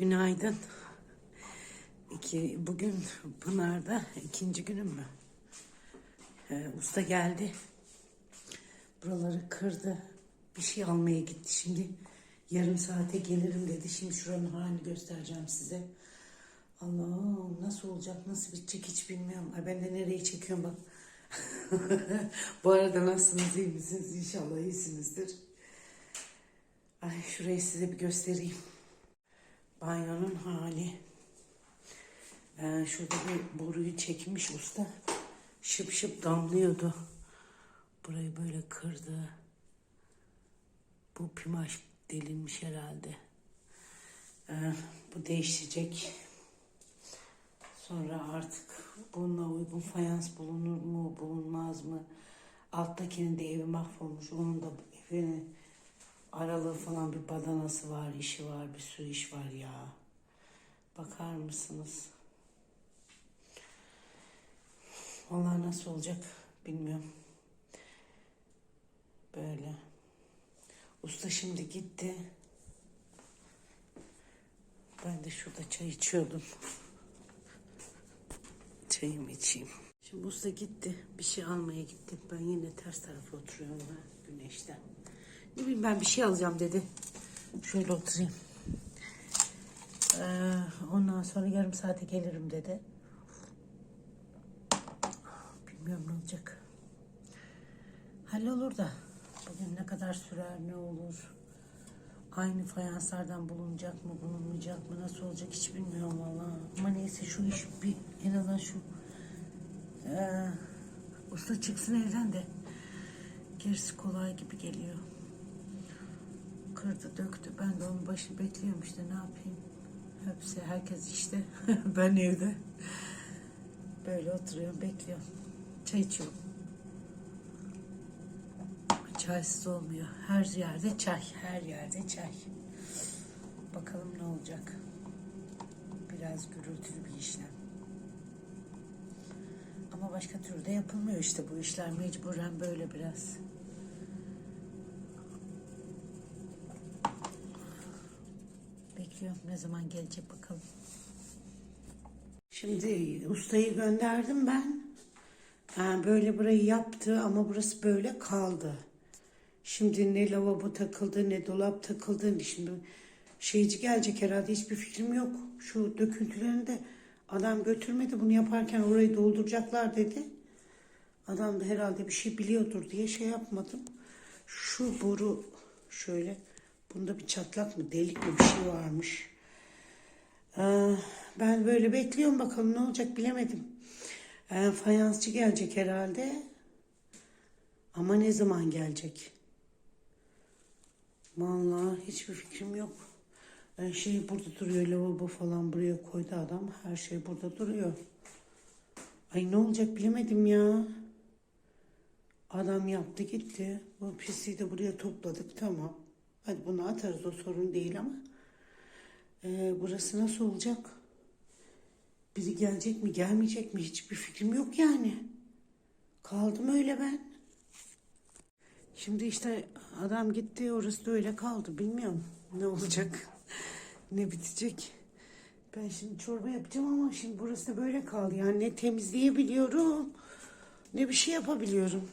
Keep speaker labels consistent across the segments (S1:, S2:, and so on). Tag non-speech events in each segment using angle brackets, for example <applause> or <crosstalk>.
S1: Günaydın. İki, bugün Pınar'da ikinci günüm mü? Ee, usta geldi. Buraları kırdı. Bir şey almaya gitti. Şimdi yarım saate gelirim dedi. Şimdi şuranın halini göstereceğim size. Allah'ım nasıl olacak, nasıl bitecek hiç bilmiyorum. Ay ben de nereye çekiyorum bak. <laughs> Bu arada nasılsınız, iyi misiniz? İnşallah iyisinizdir. Ay şurayı size bir göstereyim. Banyonun hali. Ee, şurada bir boruyu çekmiş usta. Şıp şıp damlıyordu. Burayı böyle kırdı. Bu pimaş delinmiş herhalde. Ee, bu değişecek. Sonra artık bununla uygun fayans bulunur mu, bulunmaz mı? Alttakinin de evi mahvolmuş. Onun da evinin aralığı falan bir badanası var, işi var, bir sürü iş var ya. Bakar mısınız? Vallahi nasıl olacak bilmiyorum. Böyle. Usta şimdi gitti. Ben de şurada çay içiyordum. Çayımı içeyim. Şimdi usta gitti. Bir şey almaya gitti. Ben yine ters tarafa oturuyorum ben güneşten. Ne bileyim ben bir şey alacağım dedi. Şöyle oturayım. Ee, ondan sonra yarım saate gelirim dedi. Bilmiyorum ne olacak. Hallolur da. Bugün ne kadar sürer, ne olur. Aynı fayanslardan bulunacak mı, bulunmayacak mı, nasıl olacak hiç bilmiyorum valla. Ama neyse şu iş bir en azından şu ee, usta çıksın evden de gerisi kolay gibi geliyor. Kırdı döktü. Ben de onun başını bekliyorum işte ne yapayım. Hepsi herkes işte. <laughs> ben evde. Böyle oturuyorum bekliyorum. Çay içiyorum. Çaysız olmuyor. Her yerde çay. Her yerde çay. Bakalım ne olacak. Biraz gürültülü bir işlem. Ama başka türlü de yapılmıyor işte bu işler mecburen böyle biraz. Bekliyorum ne zaman gelecek bakalım. Şimdi ustayı gönderdim ben. Yani böyle burayı yaptı ama burası böyle kaldı. Şimdi ne lavabo takıldı ne dolap takıldı. Şimdi şeyci gelecek herhalde hiçbir fikrim yok. Şu döküntülerini de adam götürmedi. Bunu yaparken orayı dolduracaklar dedi. Adam da herhalde bir şey biliyordur diye şey yapmadım. Şu boru şöyle bunda bir çatlak mı delik mi bir şey varmış. Ee, ben böyle bekliyorum bakalım ne olacak bilemedim. Ee, fayansçı gelecek herhalde. Ama ne zaman gelecek? Vallahi hiçbir fikrim yok. Ee, şey burada duruyor lavabo falan buraya koydu adam. Her şey burada duruyor. Ay ne olacak bilemedim ya. Adam yaptı gitti. Bu pisliği de buraya topladık tamam. Hadi bunu atarız o sorun değil ama. Ee, burası nasıl olacak? Biri gelecek mi gelmeyecek mi hiçbir fikrim yok yani. Kaldım öyle ben. Şimdi işte adam gitti orası da öyle kaldı bilmiyorum ne olacak <laughs> ne bitecek. Ben şimdi çorba yapacağım ama şimdi burası da böyle kaldı. Yani ne temizleyebiliyorum ne bir şey yapabiliyorum.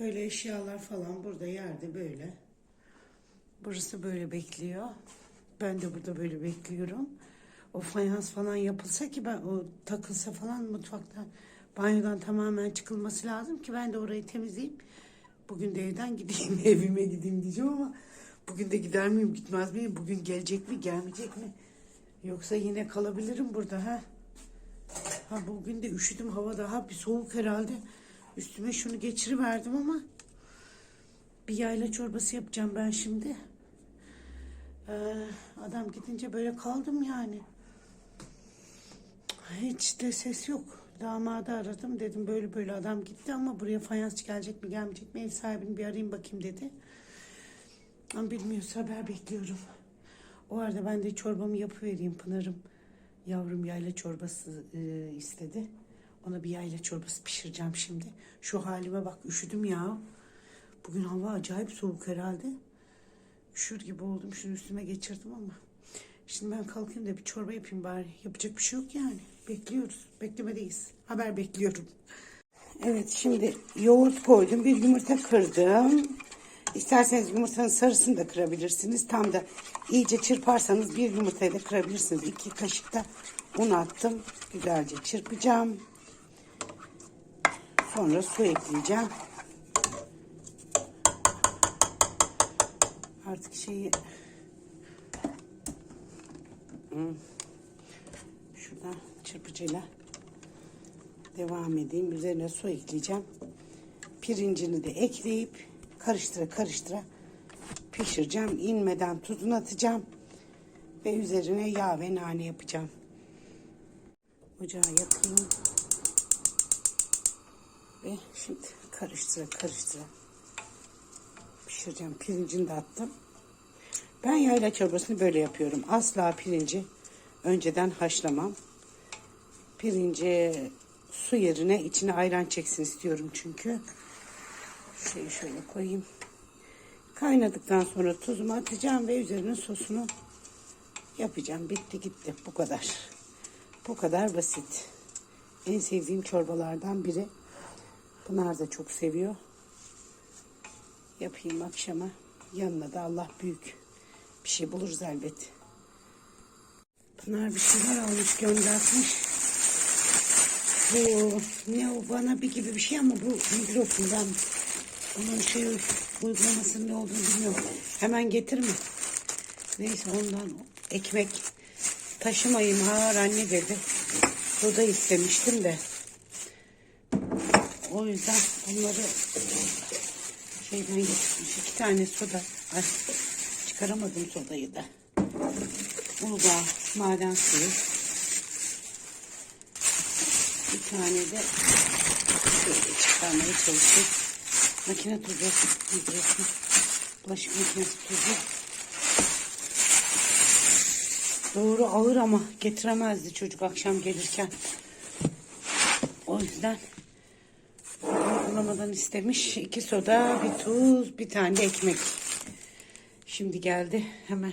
S1: Böyle eşyalar falan burada yerde böyle. Burası böyle bekliyor. Ben de burada böyle bekliyorum. O fayans falan yapılsa ki ben o takılsa falan mutfaktan banyodan tamamen çıkılması lazım ki ben de orayı temizleyeyim. Bugün de evden gideyim <laughs> evime gideyim diyeceğim ama bugün de gider miyim gitmez miyim? Bugün gelecek mi gelmeyecek mi? Yoksa yine kalabilirim burada ha. Ha bugün de üşüdüm hava daha bir soğuk herhalde. Üstüme şunu geçiriverdim ama bir yayla çorbası yapacağım ben şimdi. Ee, adam gidince böyle kaldım yani. Hiç de ses yok. Damadı aradım dedim böyle böyle adam gitti ama buraya fayansçı gelecek mi gelmeyecek mi ev sahibini bir arayayım bakayım dedi. Ama bilmiyorsa haber bekliyorum. O arada ben de çorbamı yapıvereyim Pınar'ım. Yavrum yayla çorbası e, istedi. Ona bir yayla çorbası pişireceğim şimdi. Şu halime bak üşüdüm ya. Bugün hava acayip soğuk herhalde. Üşür gibi oldum. Şunu üstüme geçirdim ama. Şimdi ben kalkayım da bir çorba yapayım bari. Yapacak bir şey yok yani. Bekliyoruz. Beklemedeyiz. Haber bekliyorum. Evet şimdi yoğurt koydum. Bir yumurta kırdım. İsterseniz yumurtanın sarısını da kırabilirsiniz. Tam da iyice çırparsanız bir yumurtayı da kırabilirsiniz. İki kaşık da un attım. Güzelce çırpacağım. Sonra su ekleyeceğim. Artık şeyi Hmm. şuradan çırpıcıyla devam edeyim. Üzerine su ekleyeceğim. Pirincini de ekleyip karıştıra karıştıra pişireceğim. İnmeden tuzunu atacağım. Ve üzerine yağ ve nane yapacağım. Ocağı yakayım. Ve şimdi karıştıra karıştıra pişireceğim. Pirincini de attım. Ben yayla çorbasını böyle yapıyorum. Asla pirinci önceden haşlamam. Pirinci su yerine içine ayran çeksin istiyorum çünkü. Şeyi şöyle koyayım. Kaynadıktan sonra tuzumu atacağım ve üzerine sosunu yapacağım. Bitti gitti. Bu kadar. Bu kadar basit. En sevdiğim çorbalardan biri. Pınar da çok seviyor. Yapayım akşama. Yanına da Allah büyük. Bir şey buluruz elbet. Pınar bir şeyler almış göndermiş. Bu ne o bana bir gibi bir şey ama bu mikrofon ben onun şey uygulamasının ne olduğunu bilmiyorum. Hemen getirme. Neyse ondan ekmek taşımayayım ağır anne dedi. Soda istemiştim de. O yüzden bunları şeyden getirmiş. iki tane soda. Ay, çıkaramadım sodayı da. Uludağ maden suyu. Bir tane de şöyle çıkarmaya çalışayım. Makine tuzu. Hidrosun. Bulaşık makinesi tuzu. Doğru ağır ama getiremezdi çocuk akşam gelirken. O yüzden uygulamadan istemiş. iki soda, bir tuz, bir tane ekmek. Şimdi geldi. Hemen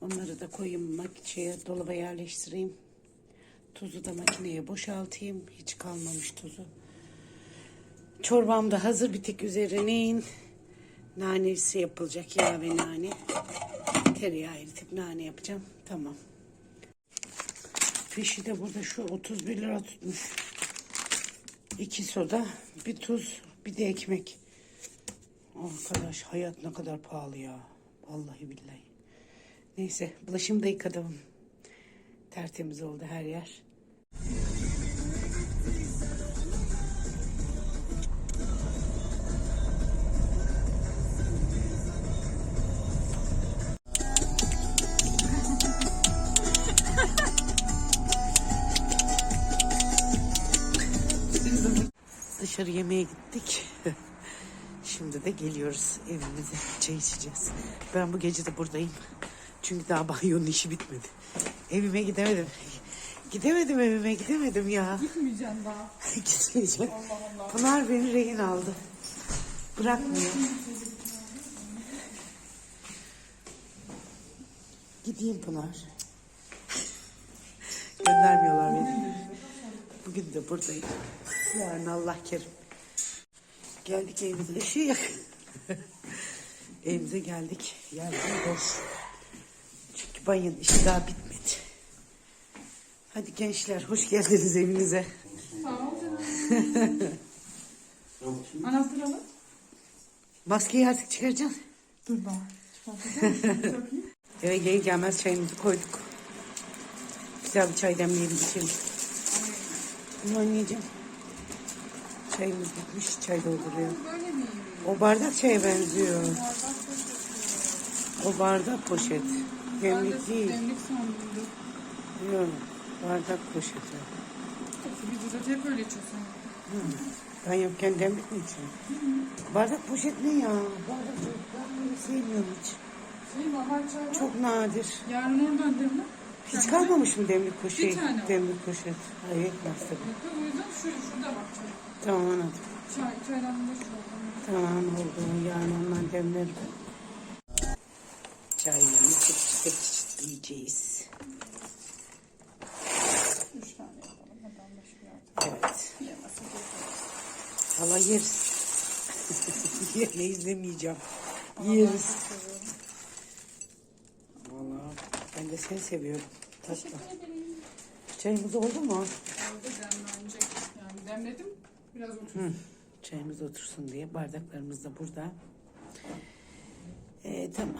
S1: onları da koyayım makineye, dolaba yerleştireyim. Tuzu da makineye boşaltayım. Hiç kalmamış tuzu. Çorbam da hazır. Bir tek üzerine nanesi yapılacak. Yağ ve nane. Tereyağı eritip nane yapacağım. Tamam. Fişi de burada şu 31 lira tutmuş. İki soda, bir tuz, bir de ekmek. Arkadaş hayat ne kadar pahalı ya. Vallahi billahi. Neyse bulaşımı da yıkadım. Tertemiz oldu her yer. Dışarı yemeğe gittik. <laughs> Şimdi de geliyoruz evimize. Çay içeceğiz. Ben bu gece de buradayım. Çünkü daha banyonun işi bitmedi. Evime gidemedim. Gidemedim evime gidemedim ya.
S2: Gitmeyeceğim daha. <laughs>
S1: Gitmeyeceğim. Pınar beni rehin aldı. Bırakmıyor. Gideyim Pınar. Göndermiyorlar beni. Bugün de buradayım. Yarın Allah kerim. Geldik evimize. Işığı yak. <laughs> Evimize geldik. Yerler boş. Çünkü bayın işi daha bitmedi. Hadi gençler hoş geldiniz evinize.
S2: Sağ ol canım. Anahtar <laughs> alın.
S1: Maskeyi artık çıkaracaksın.
S2: Dur. Takayım. <laughs>
S1: Eve gelir gelmez çayımızı koyduk. Güzel bir çay demleyelim içelim. Bunu anneciğim. Çayımız bitmiş. Çay dolduruyor. O bardak çaya benziyor. O bardak poşet. Demlik değil.
S2: demlik sandım.
S1: Yok. Bardak poşeti.
S2: Biz burada hep öyle içiyorsun.
S1: Ben yokken demlik mi içiyorum? Bardak poşet ne ya? Bardak poşet ben böyle sevmiyorum hiç.
S2: Şey normal çay var.
S1: Çok nadir.
S2: Yarın oradan demle.
S1: Çıkarmamış mı demlik poşet?
S2: Bir tane var.
S1: Demlik. Hayır yetmez tabii.
S2: O yüzden şöyle şurada bak çocuk.
S1: Tamam anladım.
S2: Çay, çaydan şurada.
S1: Tamam oldu. Yani ondan demlerim. Çaylarını çıt çıt çıt yiyeceğiz. Üç tane yapalım.
S2: Adam beş bir. Evet. Yemesin.
S1: Yeriz. <laughs>
S2: Yerine izlemeyeceğim. Yeriz.
S1: Valla ben de seni seviyorum. Tatlı.
S2: Teşekkür ederim.
S1: Çayımız oldu mu?
S2: Oldu demlenecek. Yani demledim. Biraz otursun.
S1: Hı. Çayımız otursun diye bardaklarımız da burada. Ee, tamam.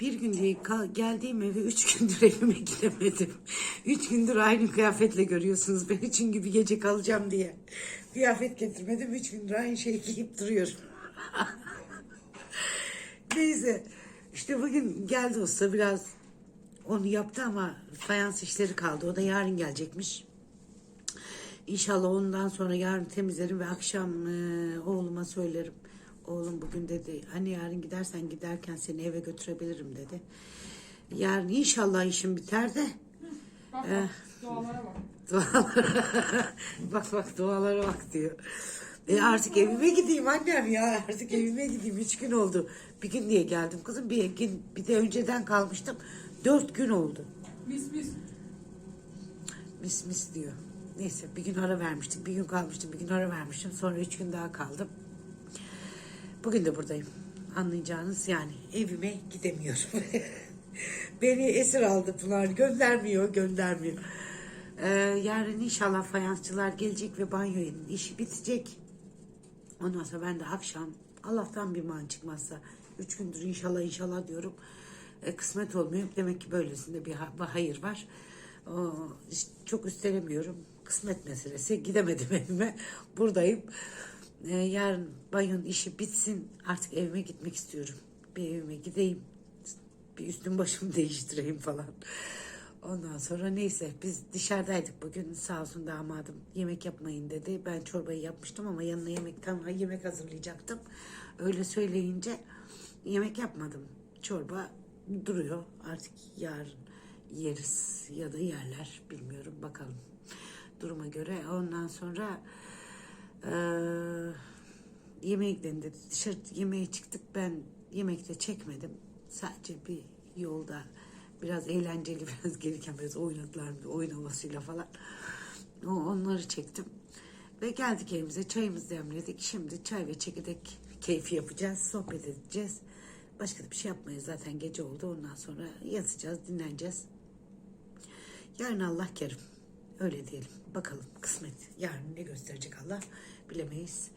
S1: Bir gün diye kal- geldiğim eve üç gündür <laughs> evime gidemedim. Üç gündür aynı kıyafetle görüyorsunuz beni çünkü bir gece kalacağım diye. Kıyafet getirmedim. Üç gündür aynı şeyi giyip duruyorum. <laughs> Neyse. işte bugün geldi usta biraz onu yaptı ama fayans işleri kaldı. O da yarın gelecekmiş. İnşallah ondan sonra yarın temizlerim ve akşam e, oğluma söylerim. Oğlum bugün dedi hani yarın gidersen giderken seni eve götürebilirim dedi. Yarın inşallah işim biter de
S2: Bak bak. Dualara bak.
S1: dualara <laughs> bak bak dualara bak diyor. E artık evime gideyim annem ya artık evime gideyim üç gün oldu. Bir gün diye geldim kızım bir gün bir de önceden kalmıştım dört gün oldu.
S2: Mis mis.
S1: Mis mis diyor. Neyse bir gün ara vermiştik. Bir gün kalmıştım. Bir gün ara vermiştim. Sonra üç gün daha kaldım. Bugün de buradayım. Anlayacağınız yani evime gidemiyorum. <laughs> Beni esir aldı Pınar. Göndermiyor, göndermiyor. Ee, yarın inşallah fayansçılar gelecek ve banyoyun işi bitecek. Ondan sonra ben de akşam Allah'tan bir man çıkmazsa üç gündür inşallah inşallah diyorum. E, kısmet olmuyor. Demek ki böylesinde bir, ha- bir hayır var. Çok üstelemiyorum. Kısmet meselesi. Gidemedim <laughs> evime. Buradayım. E, yarın banyonun işi bitsin. Artık evime gitmek istiyorum. Bir evime gideyim. Bir üstüm başımı <laughs> değiştireyim falan. Ondan sonra neyse biz dışarıdaydık bugün sağ olsun damadım yemek yapmayın dedi. Ben çorbayı yapmıştım ama yanına yemek tam yemek hazırlayacaktım. Öyle söyleyince yemek yapmadım. Çorba duruyor artık yarın yeriz ya da yerler bilmiyorum bakalım duruma göre. Ondan sonra eee yemeğe gidelim dedi. Dışarı yemeğe çıktık. Ben yemekte çekmedim. Sadece bir yolda biraz eğlenceli <laughs> biraz gelirken biraz oynadılar oyun havasıyla falan. O, onları çektim. Ve geldik evimize çayımızı demledik. Şimdi çay ve çekirdek keyfi yapacağız. Sohbet edeceğiz. Başka da bir şey yapmayız zaten gece oldu. Ondan sonra yatacağız, dinleneceğiz. Yarın Allah kerim. Öyle diyelim. Bakalım kısmet. Yarın ne gösterecek Allah bilemeyiz.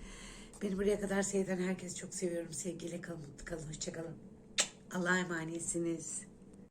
S1: Beni buraya kadar seyreden herkesi çok seviyorum. Sevgiyle kalın, mutlu kalın, hoşça kalın. Allah'a emanetsiniz.